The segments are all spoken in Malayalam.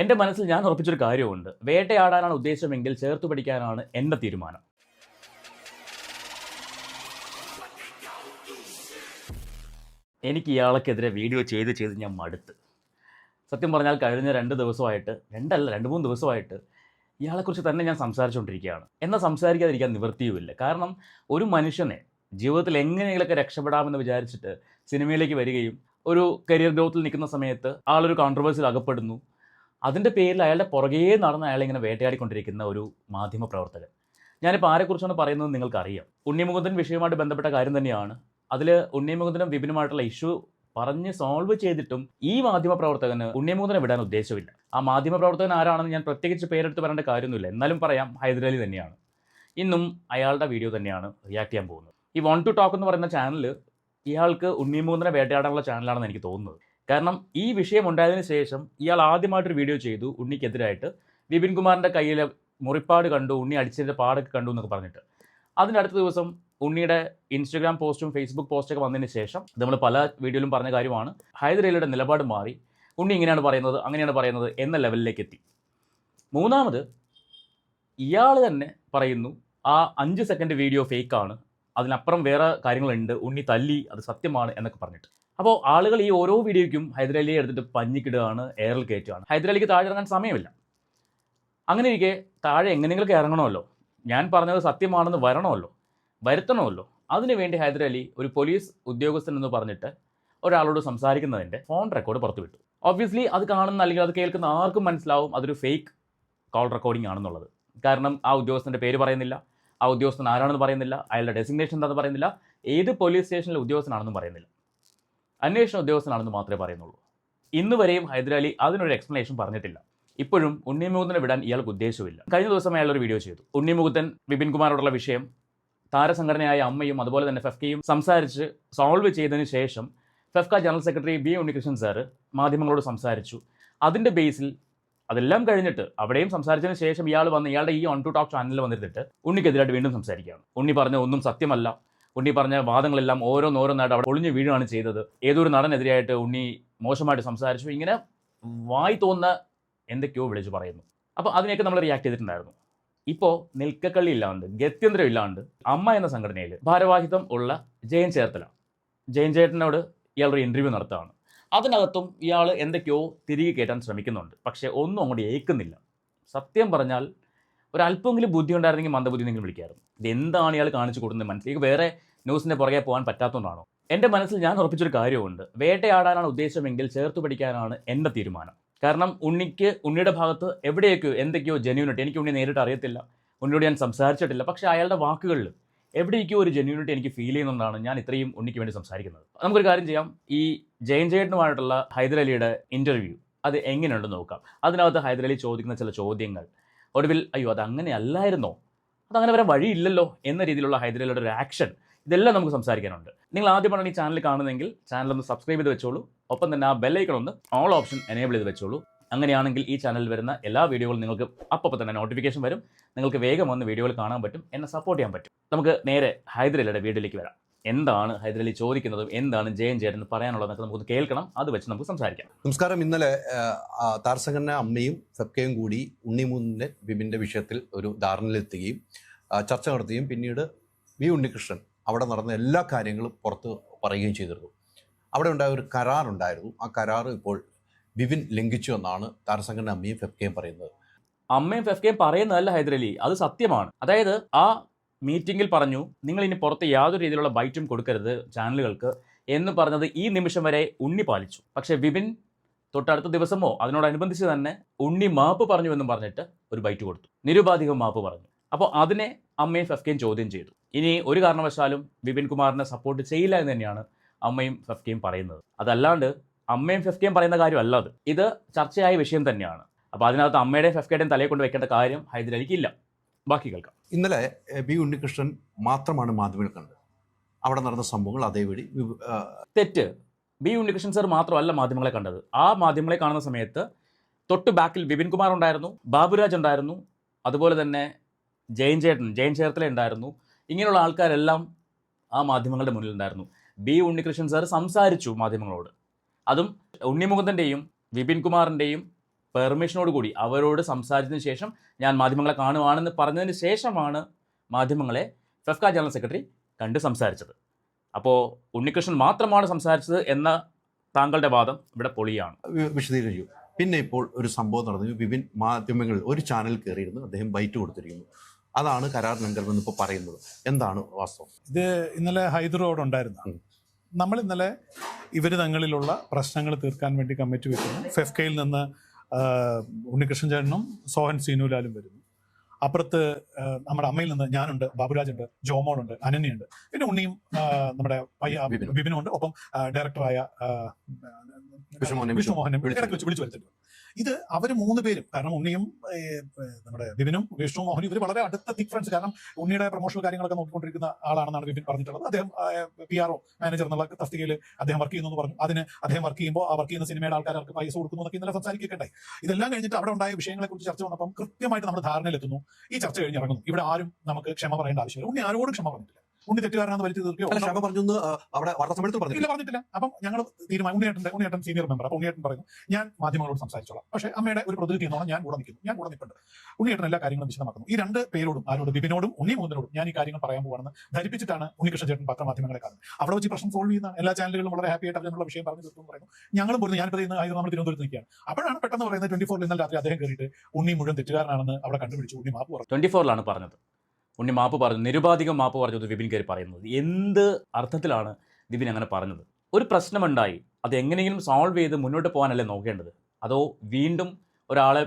എന്റെ മനസ്സിൽ ഞാൻ ഉറപ്പിച്ചൊരു കാര്യമുണ്ട് വേട്ടയാടാനാണ് ഉദ്ദേശമെങ്കിൽ ചേർത്ത് പിടിക്കാനാണ് എന്റെ തീരുമാനം. എനിക്ക് ഇയാൾക്കെതിരെ വീഡിയോ ചെയ്ത് ചെയ്ത് ഞാൻ മടുത്ത്. സത്യം പറഞ്ഞാൽ കഴിഞ്ഞ രണ്ട് ദിവസമായിട്ട് രണ്ടല്ല രണ്ട് മൂന്ന് ദിവസമായിട്ട് ഇയാളെക്കുറിച്ച് തന്നെ ഞാൻ സംസാരിച്ചുകൊണ്ടിരിക്കുകയാണ്. എന്നാൽ സംസാരിക്കാതിരിക്കാൻ നിവൃത്തിയുമില്ല. കാരണം ഒരു മനുഷ്യനെ ജീവിതത്തിൽ എങ്ങനെയെങ്കിലൊക്കെ രക്ഷപ്പെടാമെന്ന് വിചാരിച്ചിട്ട് സിനിമയിലേക്ക് വരികയും ഒരു കരിയർ ഗ്രോത്തിൽ നിൽക്കുന്ന സമയത്ത് ആളൊരു കോൺട്രവേഴ്സിയിൽ അകപ്പെടുന്നു. അതിന്റെ പേരിൽ അയാളുടെ പുറകേ നടന്ന് അയാളെ ഇങ്ങനെ വേട്ടയാടിക്കൊണ്ടിരിക്കുന്ന ഒരു മാധ്യമ പ്രവർത്തകൻ. ഞാനിപ്പോൾ ആരെക്കുറിച്ചാണ് പറയുന്നത് നിങ്ങൾക്കറിയാം. ഉണ്ണിമുകുന്ദൻ വിഷയവുമായിട്ട് ബന്ധപ്പെട്ട കാര്യം തന്നെയാണ്. അതിൽ ഉണ്ണിമുകുന്ദനും വിപിനുമായിട്ടുള്ള ഇഷ്യൂ പറഞ്ഞ് സോൾവ് ചെയ്തിട്ടും ഈ മാധ്യമ പ്രവർത്തകന് ഉണ്ണിമുകുന്ദനെ വിടാൻ ഉദ്ദേശമില്ല. ആ മാധ്യമ പ്രവർത്തകൻ ആരാണെന്ന് ഞാൻ പ്രത്യേകിച്ച് പേരെടുത്ത് പറയേണ്ട കാര്യമൊന്നുമില്ല. എന്നാലും പറയാം ഹൈദരാലി തന്നെയാണ്. ഇന്നും അയാളുടെ വീഡിയോ തന്നെയാണ് റിയാക്ട് ചെയ്യാൻ പോകുന്നത്. ഈ വൺ ടു ടോക്ക് എന്ന് പറയുന്ന ചാനൽ ഇയാൾക്ക് ഉണ്ണിമുകുന്ദനെ വേട്ടയാടാനുള്ള ചാനലാണെന്ന് എനിക്ക് തോന്നുന്നത്. കാരണം ഈ വിഷയം ഉണ്ടായതിന് ശേഷം ഇയാൾ ആദ്യമായിട്ടൊരു വീഡിയോ ചെയ്തു ഉണ്ണിക്കെതിരായിട്ട്. വിപിൻ കുമാറിന്റെ കയ്യിലെ മുറിപ്പാട് കണ്ടു ഉണ്ണി അടിച്ചതിന്റെ പാടൊക്കെ കണ്ടു എന്നൊക്കെ പറഞ്ഞിട്ട്. അതിന്റെ അടുത്ത ദിവസം ഉണ്ണിയുടെ ഇൻസ്റ്റഗ്രാം പോസ്റ്റും ഫേസ്ബുക്ക് പോസ്റ്റൊക്കെ വന്നതിന് ശേഷം നമ്മൾ പല വീഡിയോയിലും പറഞ്ഞ കാര്യമാണ്. ഹൈദരലിയുടെ നിലപാട് മാറി. ഉണ്ണി ഇങ്ങനെയാണ് പറയുന്നത് അങ്ങനെയാണ് പറയുന്നത് എന്ന ലെവലിലേക്ക് എത്തി. മൂന്നാമത് ഇയാൾ തന്നെ പറയുന്നു ആ അഞ്ച് സെക്കൻഡ് വീഡിയോ ഫേക്കാണ് അതിനപ്പുറം വേറെ കാര്യങ്ങളുണ്ട്. ഉണ്ണി തല്ലി അത് സത്യമാണ് എന്നൊക്കെ പറഞ്ഞിട്ട്. അപ്പോൾ ആളുകൾ ഈ ഓരോ വീഡിയോയ്ക്കും ഹൈദരാലിയെ എടുത്തിട്ട് പഞ്ഞിക്കിടുകയാണ് എയറിൽ കയറ്റുകയാണ്. ഹൈദരാലിക്ക് താഴെ ഇറങ്ങാൻ സമയമില്ല. അങ്ങനെ ഇരിക്കെ താഴെ എങ്ങനെയെങ്കിലും ഇറങ്ങണമല്ലോ. ഞാൻ പറഞ്ഞത് സത്യമാണെന്ന് വരണമല്ലോ വരുത്തണമല്ലോ. അതിനുവേണ്ടി ഹൈദരാലി ഒരു പോലീസ് ഉദ്യോഗസ്ഥൻ എന്ന് പറഞ്ഞിട്ട് ഒരാളോട് സംസാരിക്കുന്നതിന്റെ ഫോൺ റെക്കോർഡ് പുറത്തുവിട്ടു. ഒബ്വിയസ്ലി അത് കാണുന്ന അല്ലെങ്കിൽ അത് കേൾക്കുന്ന ആർക്കും മനസ്സിലാവും അതൊരു ഫേക്ക് കോൾ റെക്കോർഡിംഗ് ആണെന്നുള്ളത്. കാരണം ആ ഉദ്യോഗസ്ഥന്റെ പേര് പറയുന്നില്ല ആ ഉദ്യോഗസ്ഥൻ ആരാണെന്ന് പറയുന്നില്ല അയാളുടെ ഡെസിഗ്നേഷൻ എന്താണെന്ന് പറയുന്നില്ല ഏത് പോലീസ് സ്റ്റേഷനിലെ ഉദ്യോഗസ്ഥനാണെന്നും പറയുന്നില്ല. അന്വേഷണ ഉദ്യോഗസ്ഥനാണെന്ന് മാത്രമേ പറയുന്നുള്ളൂ. ഇന്ന് വരെയും ഹൈദരാലി അതിനൊരു എക്സ്പ്ലനേഷൻ പറഞ്ഞിട്ടില്ല. ഇപ്പോഴും ഉണ്ണിമുകുന്ദനെ വിടാൻ ഇയാൾക്ക് ഉദ്ദേശമില്ല കഴിഞ്ഞ ദിവസം അയാൾ ഒരു വീഡിയോ ചെയ്തു. ഉണ്ണിമുകുന്ദൻ വിപിൻ കുമാറോടുള്ള വിഷയം താരസംഘടനയായ അമ്മയും അതുപോലെ തന്നെ ഫെഫ്കയും സംസാരിച്ച് സോൾവ് ചെയ്തതിന് ശേഷം FEFKA general secretary B Unnikrishnan sir മാധ്യമങ്ങളോട് സംസാരിച്ചു. അതിന്റെ ബേസിൽ അതെല്ലാം കഴിഞ്ഞിട്ട് അവിടെയും സംസാരിച്ചതിന് ശേഷം ഇയാൾ വന്ന് ഇയാളുടെ ഈ ഓൺ ടു ടോക്ക് ചാനലിൽ വന്നിരുന്നിട്ട് ഉണ്ണിക്കെതിരായിട്ട് വീണ്ടും സംസാരിക്കുകയാണ്. ഉണ്ണി പറഞ്ഞ ഒന്നും സത്യമല്ല. ഉണ്ണി പറഞ്ഞ വാദങ്ങളെല്ലാം ഓരോന്നോരോന്നായിട്ട് അവിടെ ഒളിഞ്ഞു വീഴുകയാണ് ചെയ്തത്. ഏതൊരു നടനെതിരെയായിട്ട് ഉണ്ണി മോശമായിട്ട് സംസാരിച്ചു. ഇങ്ങനെ വായി തോന്നുന്ന എന്തൊക്കെയോ വിളിച്ചു പറയുന്നു. അപ്പോൾ അതിനെയൊക്കെ നമ്മൾ റിയാക്ട് ചെയ്തിട്ടുണ്ടായിരുന്നു. ഇപ്പോൾ നിൽക്കക്കള്ളി ഇല്ലാണ്ട് ഗത്യന്തരം ഇല്ലാണ്ട് അമ്മ എന്ന സംഘടനയിൽ ഭാരവാഹിത്വം ഉള്ള ജയൻ ചേർത്തല ജയൻ ചേട്ടനോട് ഇയാളൊരു ഇന്റർവ്യൂ നടത്തുകയാണ്. അതിനകത്തും ഇയാൾ എന്തൊക്കെയോ തിരികെ കയറ്റാൻ ശ്രമിക്കുന്നുണ്ട്. പക്ഷേ ഒന്നും അങ്ങോട്ട് ഏൽക്കുന്നില്ല. സത്യം പറഞ്ഞാൽ ഒരല്പമെങ്കിലും ബുദ്ധി ഉണ്ടായിരുന്നെങ്കിൽ മന്ദബുദ്ധി നിങ്ങൾ വിളിക്കായിരുന്നു. ഇത് എന്താണ് ഇയാൾ കാണിച്ചു കൊടുക്കുന്നത് മനസ്സിലേക്ക് വേറെ ന്യൂസിന്റെ പുറകെ പോകാൻ പറ്റാത്തതുകൊണ്ടാണോ? എന്റെ മനസ്സിൽ ഞാൻ ഉറപ്പിച്ചൊരു കാര്യമുണ്ട് വേട്ടയാടാനാണ് ഉദ്ദേശമെങ്കിൽ ചേർത്ത് പഠിക്കാനാണ് എന്റെ തീരുമാനം. കാരണം ഉണ്ണിക്ക് ഉണ്ണിയുടെ ഭാഗത്ത് എവിടെയൊക്കെയോ എന്തൊക്കെയോ ജെന്യൂനിറ്റി എനിക്ക് ഉണ്ണി നേരിട്ട് അറിയത്തില്ല. ഉണ്ണിയോട് ഞാൻ സംസാരിച്ചിട്ടില്ല. പക്ഷേ അയാളുടെ വാക്കുകളിൽ എവിടേക്കോ ഒരു ജെന്യൂനിറ്റി എനിക്ക് ഫീൽ ചെയ്യുന്നതാണ് ഞാൻ ഇത്രയും ഉണ്ണിക്ക് വേണ്ടി സംസാരിക്കുന്നത്. നമുക്കൊരു കാര്യം ചെയ്യാം. ഈ ജയൻ ജയേട്ടനുമായിട്ടുള്ള ഹൈദരലിയുടെ ഇന്റർവ്യൂ അത് എങ്ങനെയുണ്ടെന്ന് നോക്കാം. അതിനകത്ത് ഹൈദരലി ചോദിക്കുന്ന ചില ചോദ്യങ്ങൾ. ഒടുവിൽ അയ്യോ അത് അങ്ങനെ അല്ലായിരുന്നോ അതങ്ങനെ വരെ വഴിയില്ലല്ലോ? എന്ന രീതിയിലുള്ള ഹൈദരലിയുടെ ഒരു ആക്ഷൻ ഇതെല്ലാം നമുക്ക് സംസാരിക്കാനുണ്ട്. നിങ്ങൾ ആദ്യമായിട്ടാണ് ഈ ചാനൽ കാണുന്നതെങ്കിൽ ചാനൽ ഒന്ന് സബ്സ്ക്രൈബ് ചെയ്ത് വെച്ചോളൂ. ഒപ്പം തന്നെ ആ ബെല്ലൈക്കൺ ഒന്ന് ഓൾ ഓപ്ഷൻ എനേബിൾ ചെയ്ത് വെച്ചോളൂ. അങ്ങനെയാണെങ്കിൽ ഈ ചാനലിൽ വരുന്ന എല്ലാ വീഡിയോകളും നിങ്ങൾക്ക് അപ്പോൾ തന്നെ നോട്ടിഫിക്കേഷൻ വരും. നിങ്ങൾക്ക് വേഗം വന്ന് വീഡിയോകൾ കാണാൻ പറ്റും. എന്നെ സപ്പോർട്ട് ചെയ്യാൻ പറ്റും. നമുക്ക് നേരെ ഹൈദരലിയുടെ വീഡിയോയിലേക്ക് വരാം. എന്താണ് ഹൈദരലി ചോദിക്കുന്നതും എന്താണ് ജയൻ ജയൻ പറയാനുള്ളതെന്നൊക്കെ നമുക്ക് കേൾക്കണം. അത് വെച്ച് നമുക്ക് സംസാരിക്കാം. നമസ്കാരം. ഇന്നലെ താരസംഘടന അമ്മയും സബ്കയും കൂടി ഉണ്ണിമൂന്നിന്റെ ബിബിന്റെ വിഷയത്തിൽ ഒരു ധാരണയിലെത്തുകയും ചർച്ച നടത്തുകയും പിന്നീട് വി ഉണ്ണികൃഷ്ണൻ അവിടെ നടന്ന എല്ലാ കാര്യങ്ങളും പുറത്ത് പറയുകയും ചെയ്തിരുന്നു. അവിടെ ഉണ്ടായ ഒരു കരാറുണ്ടായിരുന്നു. ആ കരാർ ഇപ്പോൾ വിവിൻ ലംഘിച്ചു എന്നാണ് താരസംഘടന അമ്മയും ഫെഫ്കയും പറയുന്നത്. അമ്മയും ഫെഫ്കയും പറയുന്നതല്ല ഹൈദരലി. അത് സത്യമാണ്. അതായത് ആ മീറ്റിംഗിൽ പറഞ്ഞു നിങ്ങൾ ഇനി പുറത്ത് യാതൊരു രീതിയിലുള്ള ബൈറ്റും കൊടുക്കരുത് ചാനലുകൾക്ക് എന്ന് പറഞ്ഞത് ഈ നിമിഷം വരെ ഉണ്ണി പാലിച്ചു. പക്ഷേ വിപിൻ തൊട്ടടുത്ത ദിവസമോ അതിനോടനുബന്ധിച്ച് തന്നെ ഉണ്ണി മാപ്പ് പറഞ്ഞു എന്നും പറഞ്ഞിട്ട് ഒരു ബൈറ്റ് കൊടുത്തു. നിരുപാധികം മാപ്പ് പറഞ്ഞു. അപ്പോൾ അതിനെ അമ്മയും ഫെഫ്കയും ചോദ്യം ചെയ്തു. ഇനി ഒരു കാരണവശാലും വിപിൻ കുമാറിനെ സപ്പോർട്ട് ചെയ്യില്ല എന്ന് തന്നെയാണ് അമ്മയും ഫെഫ്കയും പറയുന്നത്. അതല്ലാണ്ട് അമ്മയും ഫെഫ്കയും പറയുന്ന കാര്യമല്ല അത്. ഇത് ചർച്ചയായ വിഷയം തന്നെയാണ്. അപ്പോൾ അതിനകത്ത് അമ്മയുടെയും ഫെഫ്കയുടെയും തലയെ കൊണ്ട് വെക്കേണ്ട കാര്യം ഹൈദരലിക്കില്ല ബാക്കി കേൾക്കാം. ഇന്നലെ ബി ഉണ്ണികൃഷ്ണൻ മാത്രമാണ് മാധ്യമങ്ങൾ കണ്ടത്. അവിടെ നടന്ന സംഭവങ്ങൾ അതേപടി തെറ്റ്. ബി ഉണ്ണികൃഷ്ണൻ സാർ മാത്രമല്ല മാധ്യമങ്ങളെ കണ്ടത്. ആ മാധ്യമങ്ങളെ കാണുന്ന സമയത്ത് തൊട്ട് ബാക്കിൽ വിപിൻ കുമാർ ഉണ്ടായിരുന്നു ബാബുരാജ് ഉണ്ടായിരുന്നു അതുപോലെ തന്നെ ജയൻ ചേട്ടൻ ജയൻ ചേർത്തല ഉണ്ടായിരുന്നു. ഇങ്ങനെയുള്ള ആൾക്കാരെല്ലാം ആ മാധ്യമങ്ങളുടെ മുന്നിൽ ഉണ്ടായിരുന്നു ബി ഉണ്ണികൃഷ്ണൻ സാർ സംസാരിച്ചു മാധ്യമങ്ങളോട്. അതും ഉണ്ണിമുകുന്ദന്റെയും വിപിൻ കുമാറിന്റെയും പെർമിഷനോട് കൂടി അവരോട് സംസാരിച്ചതിന് ശേഷം ഞാൻ മാധ്യമങ്ങളെ കാണുവാണെന്ന് പറഞ്ഞതിന് ശേഷമാണ് മാധ്യമങ്ങളെ ഫെഫ്ക ജനറൽ സെക്രട്ടറി കണ്ട് സംസാരിച്ചത്. അപ്പോൾ ഉണ്ണികൃഷ്ണൻ മാത്രമാണ് സംസാരിച്ചത് എന്ന താങ്കളുടെ വാദം ഇവിടെ പൊളിയാണ്. വിശദീകരിച്ചു പിന്നെ ഇപ്പോൾ ഒരു സംഭവം നടന്നു. വിപിൻ മാധ്യമങ്ങളിൽ ഒരു ചാനൽ കയറിയിരുന്നു. അദ്ദേഹം ബൈറ്റ് കൊടുത്തിരിക്കുന്നു. അതാണ് കരാർ ലംഘനം എന്നിപ്പോൾ പറയുന്നത്. എന്താണ് വാസ്തവം? ഇത് ഇന്നലെ ഹൈദരോട് ഉണ്ടായിരുന്നു. നമ്മൾ ഇന്നലെ ഇവർ തങ്ങളിലുള്ള പ്രശ്നങ്ങൾ തീർക്കാൻ വേണ്ടി കമ്മിറ്റി വെക്കുന്നു. ഫെഫ്കയിൽ നിന്ന് ഉണ്ണികൃഷ്ണൻ ചേട്ടനും സോഹൻ സീനുലാലും വരുന്നു അപ്പുറത്ത് നമ്മുടെ അമ്മയിൽ നിന്ന് ഞാനുണ്ട് ബാബുരാജുണ്ട് ജോമോളുണ്ട് അനന്യുണ്ട് പിന്നെ ഉണ്ണിയും നമ്മുടെ. വിപിനും ഉണ്ട് ഒപ്പം ഡയറക്ടറായ വിഷ്ണുമോഹനെ. ഇടയ്ക്ക് വിളിച്ചു വരുത്തുന്നു ഇത് അവർ മൂന്ന് പേരും കാരണം ഉണ്ണിയും നമ്മുടെ വിപിനും വിഷ്ണു മോഹനും ഇവർ വളരെ അടുത്ത തിക് ഫ്രണ്ട്സ് കാരണം ഉണ്ണിയുടെ പ്രൊമോഷൻ കാര്യങ്ങളൊക്കെ നോക്കിക്കൊണ്ടിരിക്കുന്ന ആളാണെന്നാണ് വിപിൻ പറഞ്ഞിട്ടുള്ളത്. അദ്ദേഹം പി ആർ ഒ മാനേജർ എന്നുള്ള തസ്തികയിൽ അദ്ദേഹം വർക്ക് ചെയ്യുന്നു എന്ന് പറഞ്ഞു. അതിന് അദ്ദേഹം വർക്ക് ചെയ്യുമ്പോൾ ആ വർക്ക് ചെയ്യുന്ന സിനിമയുടെ ആൾക്കാർക്ക് പൈസ കൊടുക്കുന്നു എന്നൊക്കെ ഇന്നലെ സംസാരിക്കുകയുണ്ടായി. ഇതെല്ലാം കഴിഞ്ഞിട്ട് അവിടെ ഉണ്ടായ വിഷയങ്ങളെ കുറിച്ച് ചർച്ച വന്നപ്പം കൃത്യമായിട്ട് നമ്മുടെ ധാരണയിലെത്തുന്നു. ഈ ചർച്ച കഴിഞ്ഞിറങ്ങുന്നു. ഇവിടെ ആരും നമുക്ക് ക്ഷമ പറയേണ്ട ആവശ്യമില്ല. ഉണ്ണി ആരോടും ക്ഷമ പറഞ്ഞിട്ടില്ല. ഉണ്ണി തെറ്റുകാരനാണെന്ന് വലിച്ചു അല്ല തീർക്കുകയോ ക്ഷമ പറഞ്ഞു എന്ന്, ആ, അവിടെ വാർത്താ സമ്മേളനത്തിൽ ഇല്ല പറഞ്ഞില്ല പറഞ്ഞിട്ടില്ല. അപ്പം ഞങ്ങൾ തീരുമാനം ഉണ്ണിയേട്ടൻ ഉണ്ണിയേട്ടൻ സീനിയർ മെമ്പർ അപ്പോൾ ഉണ്ണിയേട്ടൻ പറയുന്നു ഞാൻ മാധ്യമങ്ങളോട് സംസാരിച്ചോളാം. പക്ഷേ അമ്മയുടെ ഒരു പ്രതിനിധി എന്നോണം ഞാൻ കൂടെ നിൽക്കുന്നു ഞാൻ കൂടെ നിൽപ്പുണ്ട്. ഉണ്ണിയേട്ടൻ എല്ലാ കാര്യങ്ങളും വിശദമാക്കുന്നു. ഈ രണ്ട് പേരോടും ആരോട് ബിബിനോടും ഉണ്ണി മൂന്നിനോടും ഞാൻ ഈ കാര്യങ്ങൾ പറയാൻ പോകുന്നത് ധരിപ്പിച്ചിട്ടാണ് ഉണ്ണികൃഷ്ണൻ ചേട്ടൻ പത്രമാധ്യമങ്ങളെ കാണുന്നത്. അവിടെ വെച്ച് ഈ പ്രശ്നം സോൾവ് ചെയ്യുന്ന എല്ലാ ചാനലുകളും വളരെ ഹാപ്പി ആയിട്ട് അതിനുള്ള വിഷയം പറഞ്ഞു തീർത്തു എന്ന് പറയുന്നു. ഞങ്ങളും പോലും ഞാൻ ഇന്ന് ആയത് നമ്മൾ തിരുവനന്തപുരത്ത് നിൽക്കുകയാണ്. അപ്പോഴാണ് പെട്ടെന്ന് പറയുന്നത് ട്വന്റി ഫോറിൽ ഇന്നലെ രാത്രി അദ്ദേഹം കയറിയിട്ട് ഉണ്ണി മുഴുവൻ തെറ്റുകാരനാണെന്ന് അവിടെ കണ്ടുപിടിച്ചു ഉണ്ണി മാപ്പ് പറഞ്ഞു ട്വന്റി ഫോറിലാണ് പറഞ്ഞത്. ഉണ്ണി മാപ്പ് പറഞ്ഞു നിരുപാധികം മാപ്പ് പറഞ്ഞു എന്ന് വിപിൻ കയറി പറയുന്നത്. എന്ത് അർത്ഥത്തിലാണ് വിപിൻ അങ്ങനെ പറഞ്ഞത്? ഒരു പ്രശ്നമുണ്ടായി. അത് എങ്ങനെയെങ്കിലും സോൾവ് ചെയ്ത് മുന്നോട്ട് പോകാനല്ലേ നോക്കേണ്ടത്? അതോ വീണ്ടും ഒരാളെ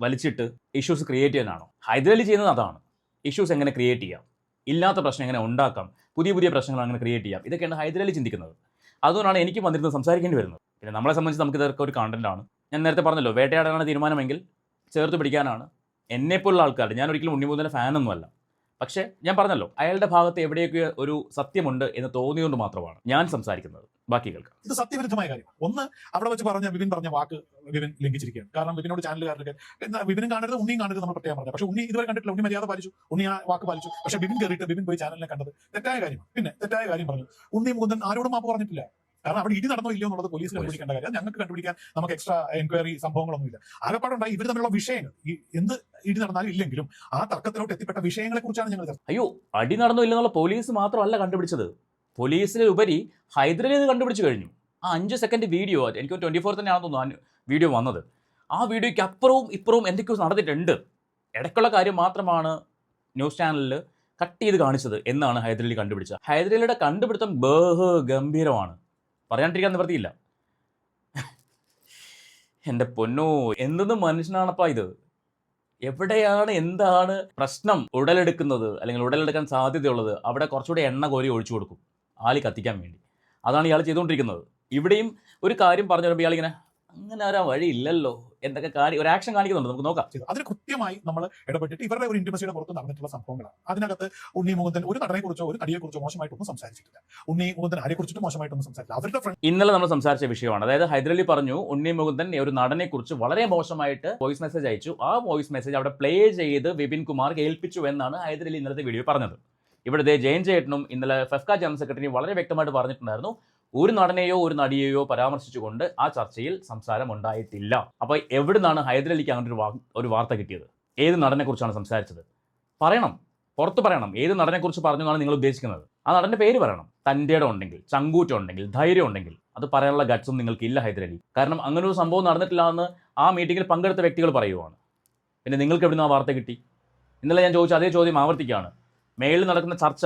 വലിച്ചിട്ട് ഇഷ്യൂസ് ക്രിയേറ്റ് ചെയ്യാനാണോ? ഹൈദരാലി ചെയ്യുന്നത് അതാണ്. ഇഷ്യൂസ് എങ്ങനെ ക്രിയേറ്റ് ചെയ്യാം? ഇല്ലാത്ത പ്രശ്നം എങ്ങനെ ഉണ്ടാക്കാം? പുതിയ പുതിയ പ്രശ്നങ്ങൾ അങ്ങനെ ക്രിയേറ്റ് ചെയ്യാം. ഇതൊക്കെയാണ് ഹൈദരാലി ചിന്തിക്കുന്നത്. അതുകൊണ്ടാണ് എനിക്ക് വന്നിരുന്നത് സംസാരിക്കേണ്ടി വരുന്നത്. പിന്നെ നമ്മളെ സംബന്ധിച്ച് നമുക്ക് ഇതൊക്കെ ഒരു കണ്ടന്റാണ് ഞാൻ നേരത്തെ പറഞ്ഞല്ലോ വേട്ടയാടാനാണ് തീരുമാനമെങ്കിൽ ചേർത്ത് പിടിക്കാനാണ്. എന്നെപ്പോലുള്ള ആൾക്കാർ ഞാൻ ഒരിക്കലും ഉണ്ണിമൂന്നിന്റെ ഫാനൊന്നുമല്ല പക്ഷേ ഞാൻ പറഞ്ഞല്ലോ അയാളുടെ ഭാഗത്ത് എവിടെയൊക്കെ ഒരു സത്യമുണ്ട് എന്ന് തോന്നിയുകൊണ്ട് മാത്രമാണ് ഞാൻ സംസാരിക്കുന്നത്. ബാക്കി കേൾക്കാം. ഇത് സത്യവിരുദ്ധമായ കാര്യമാണ് ഒന്ന് അവിടെ വെച്ച് പറഞ്ഞ വിപിൻ പറഞ്ഞ വാക്ക് വിപിൻ ലംഘിച്ചിരിക്കുകയാണ്. കാരണം വിപിനോട് ചാനലുകാരുടെ എന്നാ വിപിനും കാണരുത് ഉണ്ണിയും കാണരുത് നമ്മൾ പ്രത്യേകം പറഞ്ഞു പക്ഷെ ഉണ്ണി ഇതുവരെ കണ്ടിട്ടില്ല. ഉണ്ണി മര്യാദ പാലിച്ചു. ഉണ്ണി ആ വാക്ക് പാലിച്ചു. പക്ഷെ വിപിൻ കയറിയിട്ട് വിപിൻ പോയി ചാനലിനെ കണ്ടത് തെറ്റായ കാര്യമാണ്. പിന്നെ തെറ്റായ കാര്യം പറഞ്ഞു. ഉണ്ണി മുകുന്ദൻ ആരോടും മാപ്പ് പറഞ്ഞിട്ടില്ല. കാരണം അവിടെ ഇടി നടന്നോ ഇല്ലയോ എന്നുള്ളത് പോലീസിന് കണ്ടുപിടിക്കേണ്ട കാര്യം. ഞങ്ങൾക്ക് കണ്ടുപിടിക്കാൻ നമുക്ക് എക്സ്ട്രാ എൻക്വയറി സംഭവങ്ങളൊന്നും ഇല്ല ആകപ്പാടുണ്ടായി. ഇവർ തമ്മിലുള്ള വിഷയങ്ങൾ. ഈ എന്ത് ഇടി നടന്നാലും ഇല്ലെങ്കിലും ആ തർക്കത്തിലോട്ട് എത്തിപ്പെട്ട വിഷയങ്ങളെ കുറിച്ചാണ് ഞങ്ങൾ അയ്യോ അടി നടന്നോ ഇല്ലെന്നുള്ള പോലീസ് മാത്രമല്ല കണ്ടുപിടിച്ചത്. പോലീസിന് ഉപരി ഹൈദരലി ഇത് കണ്ടുപിടിച്ചു കഴിഞ്ഞു. ആ അഞ്ച് സെക്കൻഡ് വീഡിയോ എനിക്ക് ട്വന്റി ഫോർ തന്നെയാണെന്ന് തോന്നുന്നു വീഡിയോ വന്നത്. ആ വീഡിയോയ്ക്ക് അപ്പുറവും ഇപ്പുറവും എന്തൊക്കെയോ നടന്നിട്ടുണ്ട്. ഇടയ്ക്കുള്ള കാര്യം മാത്രമാണ് ന്യൂസ് ചാനലിൽ കട്ട് ചെയ്ത് കാണിച്ചത് എന്നാണ് ഹൈദരലി കണ്ടുപിടിച്ചത്. ഹൈദരലിയുടെ കണ്ടുപിടുത്തം ബഹ് ഗംഭീരമാണ്. പറയാണ്ടിരിക്കാൻ നിവർത്തിയില്ല എന്റെ പൊന്നോ എന്തെന്ന് മനുഷ്യനാണപ്പാ ഇത്? എവിടെയാണ് എന്താണ് പ്രശ്നം? ഉടലെടുക്കുന്നത് അല്ലെങ്കിൽ ഉടലെടുക്കാൻ സാധ്യതയുള്ളത് അവിടെ കുറച്ചുകൂടി എണ്ണ കോരി ഒഴിച്ചു കൊടുക്കും ആളി കത്തിക്കാൻ വേണ്ടി. അതാണ് ഇയാൾ ചെയ്തുകൊണ്ടിരിക്കുന്നത്. ഇവിടെയും ഒരു കാര്യം പറഞ്ഞു വരുമ്പോൾ ഇയാളിങ്ങനെ അങ്ങനെ ഒരു വഴി ഇല്ലല്ലോ. എന്തൊക്കെ കാണി ഒരു ആക്ഷൻ കാണിക്കുന്നുണ്ട്? നമുക്ക് നോക്കാം. അതിന് കൃത്യമായി നമ്മൾ ഇടപെട്ടിട്ട് ഇവരുടെ ഒരു ഇന്റിമസിയുടെ പുറത്ത് നടന്നിട്ടുള്ള സംഭവങ്ങളാണ്. അതിനകത്ത് ഉണ്ണി മുകുന്ദൻ ഒരു നടനെ കുറിച്ചോ ഒരു കടിയെ കുറിച്ചോ മോശമായിട്ടൊന്നും സംസാരിച്ചിട്ടില്ല. ഉണ്ണി മുകുന്ദൻ ആരെ കുറിച്ചിട്ട് മോശമായിട്ടൊന്നും സംസാരിച്ചില്ല. അവരുടെ ഫ്രണ്ട് ഇന്നലെ നമ്മൾ സംസാരിച്ച വിഷയമാണ്. അതായത് ഹൈദരലി പറഞ്ഞു ഉണ്ണി മുകുന്ദൻ ഒരു നടനെ കുറിച്ച് വളരെ മോശമായിട്ട് വോയിസ് മെസ്സേജ് അയച്ചു. ആ വോയിസ് മെസ്സേജ് അവിടെ പ്ലേ ചെയ്ത് വിപിൻ കുമാർ ഏൽപ്പിച്ചു എന്നാണ് ഹൈദരലി ഇന്നലത്തെ വീഡിയോ പറഞ്ഞത്. ഇവിടുത്തെ ജയൻ ചേട്ടനും ഇന്നലെ ഫെഫ്ക ജനറൽ സെക്രട്ടറി വളരെ വ്യക്തമായിട്ട് പറഞ്ഞിട്ടുണ്ടായിരുന്നു. ഒരു നടനെയോ ഒരു നടിയെയോ പരാമർശിച്ചുകൊണ്ട് ആ ചർച്ചയിൽ സംസാരം ഉണ്ടായിട്ടില്ല. അപ്പോൾ എവിടെ നിന്നാണ് ഹൈദരലിക്ക് അങ്ങനെ ഒരു ഒരു വാർത്ത കിട്ടിയത്? ഏത് നടനെ കുറിച്ചാണ് സംസാരിച്ചത്? പറയണം. പുറത്ത് പറയണം. ഏത് നടനെ കുറിച്ച് പറഞ്ഞു എന്നാണ് നിങ്ങൾ ഉദ്ദേശിക്കുന്നത്? ആ നടന്റെ പേര് പറയണം. തന്റെ ഉണ്ടെങ്കിൽ ചങ്കൂറ്റം ഉണ്ടെങ്കിൽ ധൈര്യം ഉണ്ടെങ്കിൽ. അത് പറയാനുള്ള ഗട്ട്സും നിങ്ങൾക്ക് ഇല്ല ഹൈദരലി. കാരണം അങ്ങനെ ഒരു സംഭവം നടന്നിട്ടില്ല എന്ന് ആ മീറ്റിംഗിൽ പങ്കെടുത്ത വ്യക്തികൾ പറയുവാണ്. പിന്നെ നിങ്ങൾക്ക് എവിടുന്ന് ആ വാർത്ത കിട്ടി? ഇന്നലെ ഞാൻ ചോദിച്ച അതേ ചോദ്യം ആവർത്തിക്കുകയാണ്. മേളിൽ നടക്കുന്ന ചർച്ച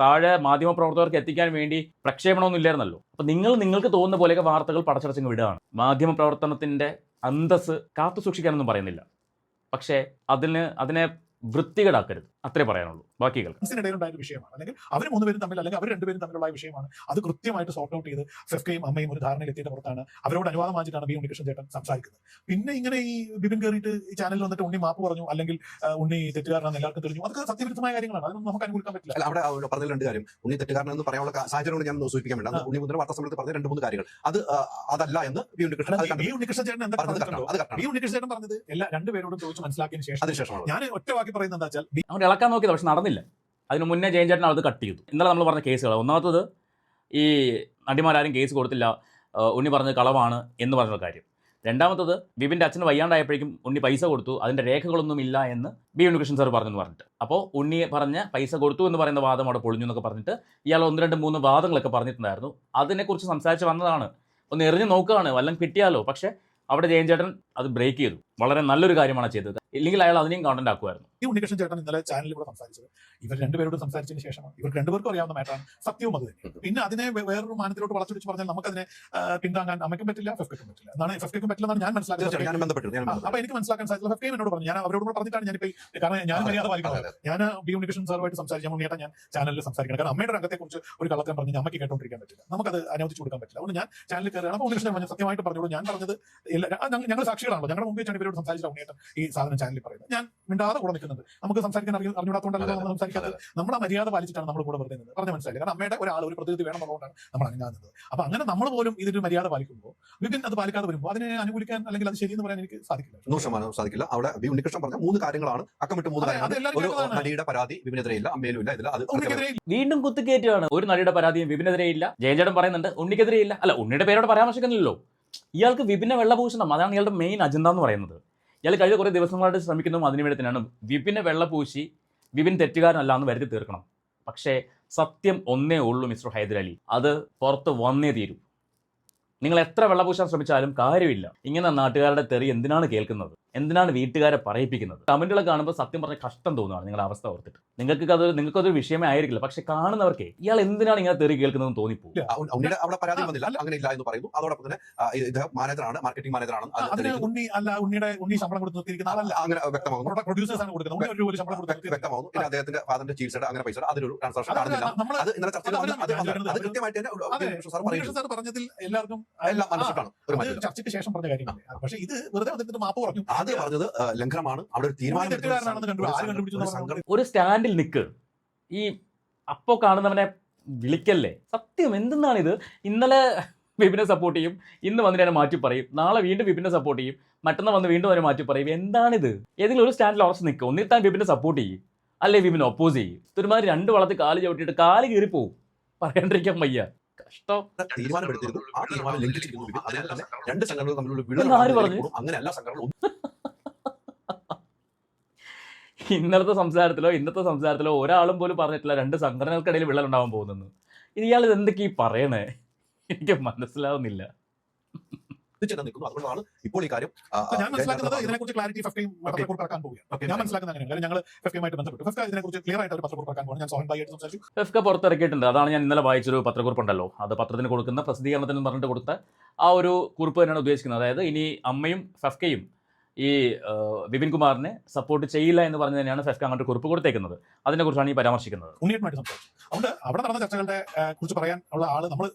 താഴെ മാധ്യമപ്രവർത്തകർക്ക് എത്തിക്കാൻ വേണ്ടി പ്രക്ഷേപണമൊന്നും ഇല്ലായിരുന്നല്ലോ. അപ്പം നിങ്ങൾ നിങ്ങൾക്ക് തോന്നുന്ന പോലെയൊക്കെ വാർത്തകൾ പടച്ചടച്ചങ്ങ് വിടുകയാണ്. മാധ്യമപ്രവർത്തനത്തിന്റെ അന്തസ് കാത്തു സൂക്ഷിക്കാനൊന്നും പറയുന്നില്ല. പക്ഷേ അതിന് അതിനെ വൃത്തികേടാക്കരുത്. അത്രേ പറയാനുള്ളൂ. ബാക്കി കേൾക്കാം ഫ്രണ്ട്സിനിടയിൽ ഉണ്ടായ ഒരു വിഷയമാണ്. അല്ലെങ്കിൽ അവർ മൂന്നുപേരും തമ്മിൽ അല്ലെങ്കിൽ അവർ രണ്ടുപേരും തമ്മിലുള്ള വിഷയമാണ്. അത് കൃത്യമായിട്ട് സോർട്ട് ഔട്ട് ചെയ്ത് ഫെഫ്കയും അമ്മയും ഒരു ധാരണയിൽ എത്തിയിട്ട് പുറത്താണ് അവരോട് അനുവാദം വാങ്ങിച്ചിട്ടാണ് ബി ഉണ്ണികൃഷ്ണൻ ചേട്ടൻ സംസാരിക്കുന്നത്. പിന്നെ ഇങ്ങനെ ഈ ബിബിൻ കയറിയിട്ട് ഈ ചാനലിൽ വന്നിട്ട് ഉണ്ണി മാപ്പ് പറഞ്ഞു അല്ലെങ്കിൽ ഉണ്ണി തെറ്റുകാരനാണെന്ന് എല്ലാവർക്കും തെളിഞ്ഞു. അതൊക്കെ സത്യവിരുദ്ധമായ കാര്യങ്ങളാണ്. അതൊന്നും നമുക്ക് അനുകൂലിക്കാൻ പറ്റില്ല. അവിടെ പറഞ്ഞ രണ്ട് കാര്യം. ഉണ്ണി തെറ്റുകാരനെന്ന് പറയാനുള്ള സാഹചര്യം ഞാൻ സൂചിപ്പിക്കാൻ വേണ്ട. ഉണ്ണി മുതൽ വാർത്താ സമയത്ത് പറഞ്ഞ രണ്ട് മൂന്ന് കാര്യങ്ങൾ. അത് അതല്ല എന്ന് ബി ഉണ്ണികൃഷ്ണൻ അത് ബി. ഉണ്ണികൃഷ്ണൻ ചേട്ടൻ എന്താ പറഞ്ഞത്. ബി ഉണ്ണികൃഷ്ണൻ ചേട്ടൻ പറഞ്ഞത് എല്ലാ രണ്ടുപേരോടും ചോദിച്ച് മനസ്സിലാക്കിയതിന് ശേഷം. അതിനുശേഷം ഞാൻ ഒറ്റവാക്കി പറയുന്നത് എന്താ വെച്ചാൽ അവൻ ഇളക്കാൻ നോക്കിയത് പക്ഷെ നടന്നില്ല. അതിന് മുന്നേ ജയൻ ചേട്ടൻ അത് കട്ട് ചെയ്തു. ഇന്നലെ നമ്മൾ പറഞ്ഞ കേസുകൾ ഒന്നാമത്തത് ഈ നടിമാരാരും കേസ് കൊടുത്തില്ല. ഉണ്ണി പറഞ്ഞത് കളവാണ് എന്ന് പറഞ്ഞ കാര്യം. രണ്ടാമത്തത് ബിബിന്റെ അച്ഛന് വയ്യാണ്ടായപ്പോഴേക്കും ഉണ്ണി പൈസ കൊടുത്തു. അതിന്റെ രേഖകളൊന്നും ഇല്ല എന്ന് ബി ഉണ്ണികൃഷ്ണൻ സാർ പറഞ്ഞു എന്ന് പറഞ്ഞിട്ട്. അപ്പോൾ ഉണ്ണി പറഞ്ഞ പൈസ കൊടുത്തു എന്ന് പറയുന്ന വാദം അവിടെ പൊളിഞ്ഞു എന്നൊക്കെ പറഞ്ഞിട്ട് ഇയാൾ ഒന്ന് രണ്ട് മൂന്ന് വാദങ്ങളൊക്കെ പറഞ്ഞിട്ടുണ്ടായിരുന്നു. അതിനെക്കുറിച്ച് സംസാരിച്ച് വന്നതാണ്. ഒന്ന് എറിഞ്ഞ് നോക്കുകയാണ്. വല്ലതും കിട്ടിയാലോ? പക്ഷേ അവിടെ ജയൻ ചേട്ടൻ അത് ബ്രേക്ക് ചെയ്തു. വളരെ നല്ലൊരു കാര്യമാണ് ചെയ്തത്. ഇല്ലെങ്കിൽ അയാൾ അതിനെയും കോണ്ടന്റ് ആക്കുമായിരുന്നു. ഈ ഉണ്ണികൃഷ്ണൻ ചേട്ടൻ ഇന്നലെ ചാനലിൽ കൂടെ സംസാരിച്ചത്. ഇവർ രണ്ടുപേരോട് സംസാരിച്ചതിന് ശേഷമാണ്. ഇവർക്ക് രണ്ടുപേർക്കും അറിയാവുന്ന മാറ്ററാണ് സത്യവും അത് തന്നെ. പിന്നെ അതിനെ വേറൊരു മാനത്തിലോട്ട് വളച്ചൊടിച്ച് പറഞ്ഞാൽ നമുക്ക് അതിനെ പിന്താങ്ങാൻ അമ്മയ്ക്കും പറ്റില്ല ഫെഫ്ക്കും പറ്റില്ല. എന്നാണ് ഫെഫ്ക്കും പറ്റില്ലെന്നാണ് ഞാൻ തീർച്ചയായും മനസ്സിലാക്കുന്നത്. ഞാൻ ഞാൻ ബന്ധപ്പെട്ടു. അപ്പൊ എനിക്ക് മനസ്സിലാക്കാൻ സാധിച്ചില്ല. ഫെഫ്കയും എന്നോട് പറഞ്ഞു. ഞാൻ അവരോട് കൂടെ പറഞ്ഞിട്ടാണ് ഞാനിപ്പോ കാരണം ഞാൻ മര്യാദ പാലിക്കുന്നത് ഞാൻ ബി ഉണ്ണികൃഷ്ണൻ സാറുമായിട്ട് സംസാരിച്ച മുന്നേറ്റം ഞാൻ ചാനലിൽ സംസാരിക്കണം. കാരണം അമ്മയുടെ രംഗത്തെ കുറിച്ച് ഒരു കള്ളത്തരം പറഞ്ഞ് അമ്മയ്ക്ക് കേട്ടോണ്ടിരിക്കാൻ പറ്റില്ല. നമുക്ക് അത് അനുവദിച്ചു കൊടുക്കാൻ പറ്റില്ല. അതുകൊണ്ട് ഞാൻ ചാനലിൽ കയറുകയാണ് അപ്പോൾ ഉണ്ണികൃഷ്ണൻ പറഞ്ഞു സത്യമായിട്ട് പറഞ്ഞോളൂ. ഞാൻ പറഞ്ഞത് ഞങ്ങൾ- സാക്ഷികളാണല്ലോ. ഞങ്ങളുടെ മുമ്പേ വെച്ചാണ് ഇവരോട് സംസാരിച്ച ഉണ്ണിയേട്ടൻ ഈ സാധനം ചാനലിൽ പറയുന്നത്. ഞാൻ മിണ്ടാതെ കൂടെ നിൽക്കുന്നത് നമുക്ക് സംസാരിക്കാൻ അറിയ അറിഞ്ഞുകൂടാത്തോണ്ടല്ലോ നമ്മൾ സംസാരിക്കാത്തത്. നമ്മുടെ മര്യാദ പാലിച്ചിട്ടാണ് നമ്മൾ കൂടെ വെറുതെ നിന്നത്. പറഞ്ഞ മനസ്സിലായില്ല? കാരണം അമ്മയുടെ ഒരാൾ ഒരു പ്രതിനിധി വേണമെന്നുള്ളതുകൊണ്ടാണ് നമ്മൾ അനങ്ങാകുന്നത് അപ്പൊ അങ്ങനെ നമ്മൾ പോലും ഇതിന്റെ മര്യാദ പാലിക്കുമ്പോൾ വിപിൻ അത് പാലിക്കാതെ വരുമ്പോൾ അതിനെ അനുകൂലിക്കാൻ അല്ലെങ്കിൽ അത് ശരിയെന്ന് പറയാൻ എനിക്ക് സാധിക്കില്ല. നൂറ് ശതമാനം സാധിക്കില്ല. അവിടെ വി ഉണ്ണികൃഷ്ണൻ പറഞ്ഞ മൂന്ന് കാര്യങ്ങളാണ് അക്കമിട്ട് മൂന്ന് കാര്യങ്ങൾ നടിയുടെ പരാതി വിപിനെതിരെ ഇല്ല അമ്മയിലും ഇല്ല. ഇതിൽ അത് വീണ്ടും കുത്തുകയറ്റാണ് ഒരു നടിയുടെ പരാതിയും വിപിനെതിരെ ഇല്ല. ജയചേട്ടൻ പറയുന്നുണ്ട് ഉണ്ണിക്കെതിരെ ഇല്ല. അല്ല ഉണ്ണിയുടെ പേരോട് പരാമർശിക്കുന്നില്ലല്ലോ ഇയാൾക്ക് വിഭിന്ന വെള്ളഭൂഷണം അതാണ് ഇയാളുടെ മെയിൻ അജണ്ട എന്ന് പറയുന്നത്. ഇയാൾ കഴിഞ്ഞ കുറേ ദിവസങ്ങളായിട്ട് ശ്രമിക്കുന്നതും അതിനുവേണ്ടി തന്നെയാണ് വിപിനെ വെള്ളപൂശി വിപിൻ തെറ്റുകാരനല്ല എന്ന് വരുത്തി തീർക്കണം. പക്ഷേ സത്യം ഒന്നേ ഉള്ളൂ മിസ്റ്റർ ഹൈദരലി അത് പുറത്ത് വന്നേ തീരൂ. നിങ്ങൾ എത്ര വെള്ളപൂശാൻ ശ്രമിച്ചാലും കാര്യമില്ല. ഇങ്ങനെ നാട്ടുകാരുടെ തെറി എന്തിനാണ് കേൾക്കുന്നത്? എന്തിനാണ് വീട്ടുകാരെ പറയിപ്പിക്കുന്നത്? കമന്റുകൾ കാണുമ്പോൾ സത്യം പറഞ്ഞ കഷ്ടം തോന്നുകയാണ് നിങ്ങളുടെ അവസ്ഥ ഓർത്തിട്ട്. നിങ്ങൾക്ക് അത് നിങ്ങൾക്കതൊരു വിഷയമേ ആയിരിക്കില്ല. പക്ഷെ കാണുന്നവർക്ക് ഇയാൾ എന്തിനാണ് ഇങ്ങനെ തെറി കേൾക്കുന്നതെന്ന് തോന്നിപ്പോകും. ഉണ്ണിയുടെ അവിടെ പരാതി വന്നില്ല. അല്ല. അങ്ങനെ ഇല്ല എന്ന് പറയുന്നു. അതോടൊപ്പം തന്നെ ആ, ഇദ്ദേഹം മാനേജറാണ് മാർക്കറ്റിംഗ് മാനേജറാണ്. ഉണ്ണി അല്ല ഉണ്ണിയുടെ ഉണ്ണി ശമ്പളം കൊടുത്ത് നിർത്തിയിരിക്കുന്ന ആളല്ല. അങ്ങനെ വ്യക്തമാകുന്നു. പ്രൊഡ്യൂസേഴ്സ് ആണ് കൊടുക്കുന്നത്. ഉണ്ണി ഒരു ശമ്പളം കൊടുത്ത്. വ്യക്തമാകുന്നു. പിന്നെ അദ്ദേഹത്തിന്റെ ഫാദറിന്റെ ചികിത്സയുടെ അങ്ങനെ പൈസ അതിലൊരു ട്രാൻസാക്ഷൻ കാണുന്നില്ല. അത് ഇന്നലെ ചർച്ചയിൽ അത് കൃത്യമായിട്ട് തന്നെ സാർ പറഞ്ഞതിൽ എല്ലാവർക്കും എല്ലാം മനസ്സിലാണ് ചർച്ചയ്ക്ക് ശേഷം പറഞ്ഞ കാര്യമാണ് പക്ഷേ ഇത് വെറുതെ മാപ്പ് പറഞ്ഞു. അത്. പറഞ്ഞത് ലംഘനമാണ്. അവിടെ ഒരു തീരുമാനം ഒരു സ്റ്റാൻഡിൽ നിൽക്ക് ഈ അപ്പോ കാണുന്നവനെ വിളിക്കല്ലേ? സത്യം എന്തെന്നാണിത്? ഇന്നലെ വിപിനെ സപ്പോർട്ട് ചെയ്യും. ഇന്ന് വന്നിട്ട് എന്നെ മാറ്റി പറയും. നാളെ വീണ്ടും വിപിനെ സപ്പോർട്ട് ചെയ്യും. മറ്റന്നാൾ വന്ന് വീണ്ടും അവരെ മാറ്റി പറയും. എന്താണിത്? ഏതെങ്കിലും ഒരു സ്റ്റാൻഡിൽ ഉറച്ച് നിൽക്കുക ഒന്നിൽ താൻ വിപിനെ സപ്പോർട്ട് ചെയ്യും. അല്ലെ വിപിനെ ഒപ്പോസ് ചെയ്യും. ഒരുമാതിരി രണ്ട് വളത്ത് കാൽ ചവിട്ടിയിട്ട് കാൽ കീറിപ്പോവും പറയാണ്ടിരിക്കാൻ വയ്യ. കഷ്ടം. തീരുമാനമെടുത്തിരുന്നു. ആ തീരുമാനം ലംഘിച്ചിരിക്കുന്നു തന്നെ രണ്ട് സംഘടനകൾ തമ്മിലുള്ള എന്ന് ആര് പറഞ്ഞു? സംഘടന ഇന്നലത്തെ സംസാരത്തിലോ ഇന്നത്തെ സംസാരത്തിലോ ഒരാളും പോലും പറഞ്ഞിട്ടില്ല രണ്ട് സംഘടനകൾക്കിടയിൽ വിള്ളൽ ഉണ്ടാവാൻ പോകുന്നെന്ന് ഇത് ഇയാൾ ഇത് എന്തൊക്കെയാ ഈ പറയണേ എനിക്ക് മനസ്സിലാവുന്നില്ല ഇപ്പോൾ ഈ കാര്യം ഞാൻ മനസ്സിലാക്കുന്നത് ഇതിനെക്കുറിച്ച് ക്ലാരിറ്റി ഫെഫ്കയും പത്രക്കുറിപ്പ് ഇറക്കാൻ പോവുകയാണ് ഞാൻ മനസ്സിലാക്കുന്ന അങ്ങനെയാണ് ഞങ്ങൾ ഫെഫ്കയുമായിട്ട് ബന്ധപ്പെട്ടു ഫെഫ്ക ഇതിനെക്കുറിച്ച് ക്ലിയർ ആയിട്ട് ഒരു പത്രക്കുറിപ്പ് ഇറക്കാൻ പോകുന്നത് ഞാൻ സോഹൻ ഭായിയായിട്ട് സംസാരിച്ചു ഫെഫ്ക പുറത്തിറക്കിയിട്ടുണ്ട് അതാണ് ഞാൻ ഇന്നലെ വായിച്ചൊരു പത്രക്കുറിപ്പുണ്ടല്ലോ അത് പത്രത്തിന് കൊടുക്കുന്ന പ്രസിദ്ധീകരണത്തിന് പറഞ്ഞിട്ട് കൊടുത്ത ആ ഒരു കുറിപ്പ് തന്നെയാണ് ഉദ്ദേശിക്കുന്നത് അതായത് ഇനി അമ്മയും ഫെഫ്കയും ഈ വിപിൻ കുമാറിനെ സപ്പോർട്ട് ചെയ്യില്ല എന്ന് പറഞ്ഞു തന്നെയാണ് ഫെഫ്ക അങ്ങോട്ട് കുറിപ്പ് കൊടുത്തേക്കുന്നത്. അതിനെക്കുറിച്ചാണ് ഈ പരാമർശിക്കുന്നത്. അതുകൊണ്ട് അവിടെ നടന്ന ചർച്ചകളുടെ കുറിച്ച് പറയാൻ ഉള്ള ആൾ നമ്മൾ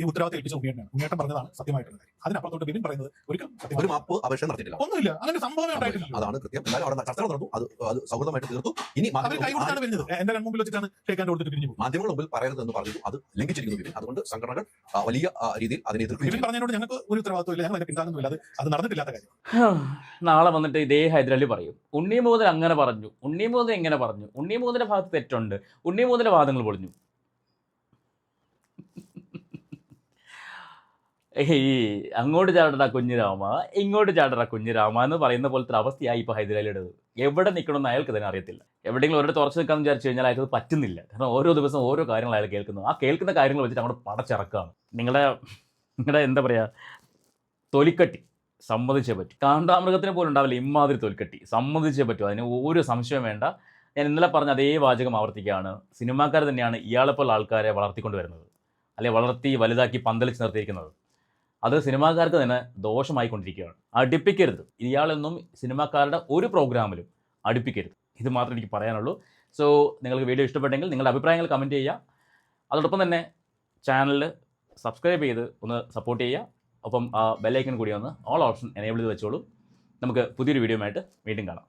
ഈ ഉത്തരവാദിത്തം ഏൽപ്പിച്ച ഉണ്ണിയേട്ടനാണ് ഉണ്ണിയേട്ടൻ പറഞ്ഞതാണ് സത്യമായിട്ടുള്ള കാര്യം. അതിനപ്പുറത്തോട്ട് ബിബിൻ പറയുന്നത് ഒരിക്കലും ഒരു മാപ്പ് അപേക്ഷ നടത്തിയിട്ടില്ല. ഒന്നുമില്ല. അങ്ങനെ സംഭവം ഉണ്ടായിട്ടില്ല അതാണ് കൃത്യം. എന്നാലും അവിടെ ചർച്ചകൾ നടന്നു. അത് അത് സൗഹൃദമായിട്ട് തീർത്തു. ഇനി കൈകൊണ്ടാണ് വരുന്നത്. എന്റെ കൺമുമ്പിൽ വെച്ചിട്ടാണ് ഷേക്കാൻ കൊടുത്തിട്ട് പിരിഞ്ഞു മാധ്യമങ്ങൾ മാധ്യമങ്ങളുടെ മുമ്പിൽ പറയരുതെന്ന് പറഞ്ഞു അത് ലംഘിച്ചിരിക്കുന്നു ബിബിൻ അതുകൊണ്ട് സംഘടനകൾ വലിയ രീതിയിൽ അതിനെ ബിബിൻ പറഞ്ഞതുകൊണ്ട് പറഞ്ഞതിനോട് ഞങ്ങൾക്ക് ഒരു ഉത്തരവാദിത്വം ഇല്ല. ഞങ്ങൾ അതിനെ പിന്താങ്ങുന്നില്ല അത് അത് നടന്നിട്ടില്ലാത്ത കാര്യം. നാളെ വന്നിട്ട് ഇതേ ഹൈദരാലി പറയും. ഉണ്ണി മോദൻ അങ്ങനെ പറഞ്ഞു. ഉണ്ണി മോദൻ എങ്ങനെ പറഞ്ഞു? ഉണ്ണി മോദന്റെ ഭാഗത്ത് തെറ്റുണ്ട്. ഉണ്ണി മോദന്റെ വാദങ്ങൾ പൊളിഞ്ഞു. ഈ അങ്ങോട്ട് ചാടടാ കുഞ്ഞിരാമ ഇങ്ങോട്ട് ചാടടാ കുഞ്ഞിരാമ എന്ന് പറയുന്ന പോലത്തെ അവസ്ഥയായി ഇപ്പോൾ ഹൈദരാലിയുടേത് എവിടെ നിൽക്കണമെന്ന് അയാൾക്ക് തന്നെ അറിയത്തില്ല. എവിടെയെങ്കിലും ഒരിടത്ത് ഉറച്ചു നിൽക്കാന്ന് വിചാരിച്ചു കഴിഞ്ഞാൽ അയാൾക്ക് പറ്റുന്നില്ല. കാരണം ഓരോ ദിവസം ഓരോ കാര്യങ്ങൾ അയാൾ കേൾക്കുന്നു. ആ കേൾക്കുന്ന കാര്യങ്ങൾ വെച്ചിട്ട് അങ്ങോട്ട് പടച്ചിറക്കാണ്. നിങ്ങളുടെ നിങ്ങളുടെ എന്താ പറയുക തൊലിക്കട്ടി സമ്മതിച്ചേ പറ്റും. കാണ്ടാമൃഗത്തിന് പോലും ഉണ്ടാവില്ല. ഇമാതിരി തൊലിക്കട്ടി സമ്മതിച്ചേ പറ്റൂ. അതിന് ഒരു സംശയം വേണ്ട. ഞാൻ ഇന്നലെ പറഞ്ഞ അതേ വാചകം ആവർത്തിക്കുകയാണ്. സിനിമാക്കാർ തന്നെയാണ് ഇയാളെപ്പോലുള്ള ആൾക്കാരെ വളർത്തിക്കൊണ്ട് വരുന്നത് അല്ലെ വളർത്തി വലുതാക്കി പന്തലിച്ച് നിർത്തിയിരിക്കുന്നത്. അത് സിനിമാക്കാർക്ക് തന്നെ ദോഷമായിക്കൊണ്ടിരിക്കുകയാണ്. അടുപ്പിക്കരുത്. ഇയാളൊന്നും സിനിമാക്കാരുടെ ഒരു പ്രോഗ്രാമിലും അടുപ്പിക്കരുത്. ഇത് മാത്രമേ എനിക്ക് പറയാനുള്ളൂ. സോ നിങ്ങൾക്ക് വീഡിയോ ഇഷ്ടപ്പെട്ടെങ്കിൽ നിങ്ങളുടെ അഭിപ്രായങ്ങൾ കമന്റ് ചെയ്യുക. അതോടൊപ്പം തന്നെ ചാനലിൽ സബ്സ്ക്രൈബ് ചെയ്ത് ഒന്ന് സപ്പോർട്ട് ചെയ്യുക. ഒപ്പം ആ ബെല്ലൈക്കൺ കൂടി ഒന്ന് ഓൾ ഓപ്ഷൻ എനേബിൾ ചെയ്ത് വെച്ചോളൂ. നമുക്ക് പുതിയൊരു വീഡിയോ ആയിട്ട് വീണ്ടും കാണാം.